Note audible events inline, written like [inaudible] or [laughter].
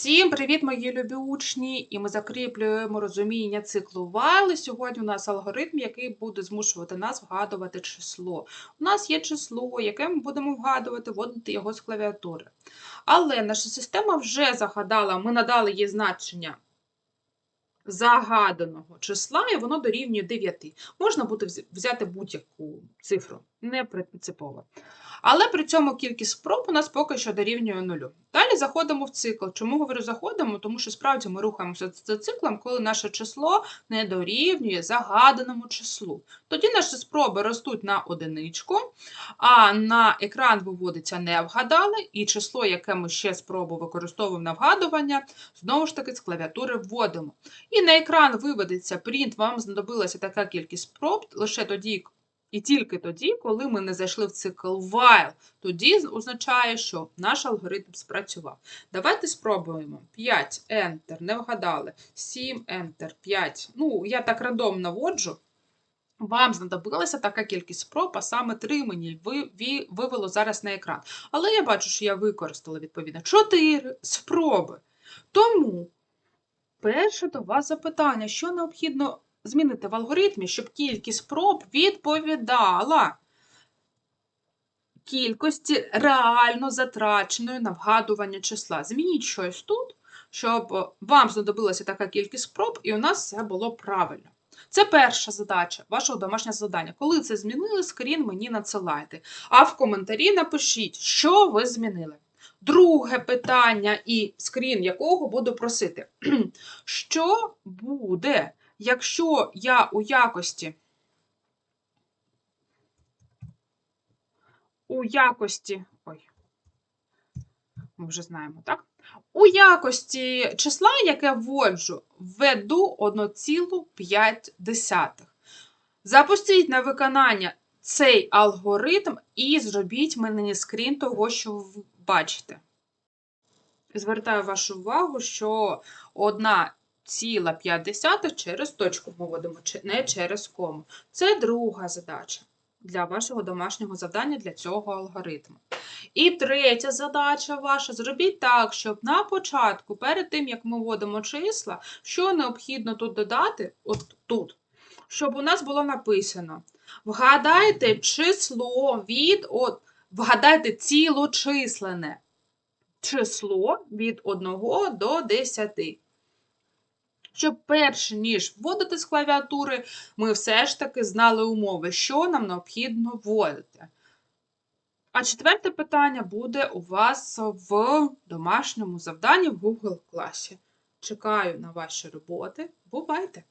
Всім привіт, мої любі учні! І ми закріплюємо розуміння циклу while. Сьогодні у нас алгоритм, який буде змушувати нас вгадувати число. У нас є число, яке ми будемо вгадувати, вводити його з клавіатури. Але наша система вже загадала, ми надали їй значення загаданого числа, і воно дорівнює 9. Можна буде взяти будь-яку цифру, не принципово. Але при цьому кількість спроб у нас поки що дорівнює нулю. Далі заходимо в цикл. Чому говорю заходимо? Тому що справді ми рухаємося за циклом, коли наше число не дорівнює загаданому числу. Тоді наші спроби ростуть на одиничку, а на екран виводиться не вгадали, і число, яке ми ще спробу використовуємо на вгадування, знову ж таки з клавіатури вводимо. І на екран виведеться print, вам знадобилася така кількість спроб лише тоді, і тільки тоді, коли ми не зайшли в цикл while. Тоді означає, що наш алгоритм спрацював. Давайте спробуємо. 5 Enter, не вгадали. 7 Enter, 5. Ну, я так рандомно наводжу. Вам знадобилася така кількість спроб, а саме 3 мені вивело зараз на екран. Але я бачу, що я використала відповідно 4 спроби. Тому перше до вас запитання, що необхідно змінити в алгоритмі, щоб кількість спроб відповідала кількості реально затраченої на вгадування числа. Змініть щось тут, щоб вам знадобилася така кількість спроб, і у нас все було правильно. Це перша задача, вашого домашнього завдання. Коли це змінили, скрін мені надсилайте. А в коментарі напишіть, що ви змінили. Друге питання, і скрін якого буду просити. [clears throat] Що буде, якщо я у якості у якості. Ой, ми вже знаємо, так? У якості числа, яке вводжу, введу 1,5. Запустіть на виконання цей алгоритм і зробіть мені скрін того, що ви бачите. Звертаю вашу увагу, що 1,5 через точку вводимо, не через кому. Це друга задача для вашого домашнього завдання для цього алгоритму. І третя задача ваша: зробіть так, щоб на початку, перед тим як ми вводимо числа, що необхідно тут додати, от тут, щоб у нас було написано: вгадайте число від от, вгадайте цілочислене число від 1 до 10. Щоб перш ніж вводити з клавіатури, ми все ж таки знали умови, що нам необхідно вводити. А четверте питання буде у вас в домашньому завданні в Google класі. Чекаю на ваші роботи. Бувайте!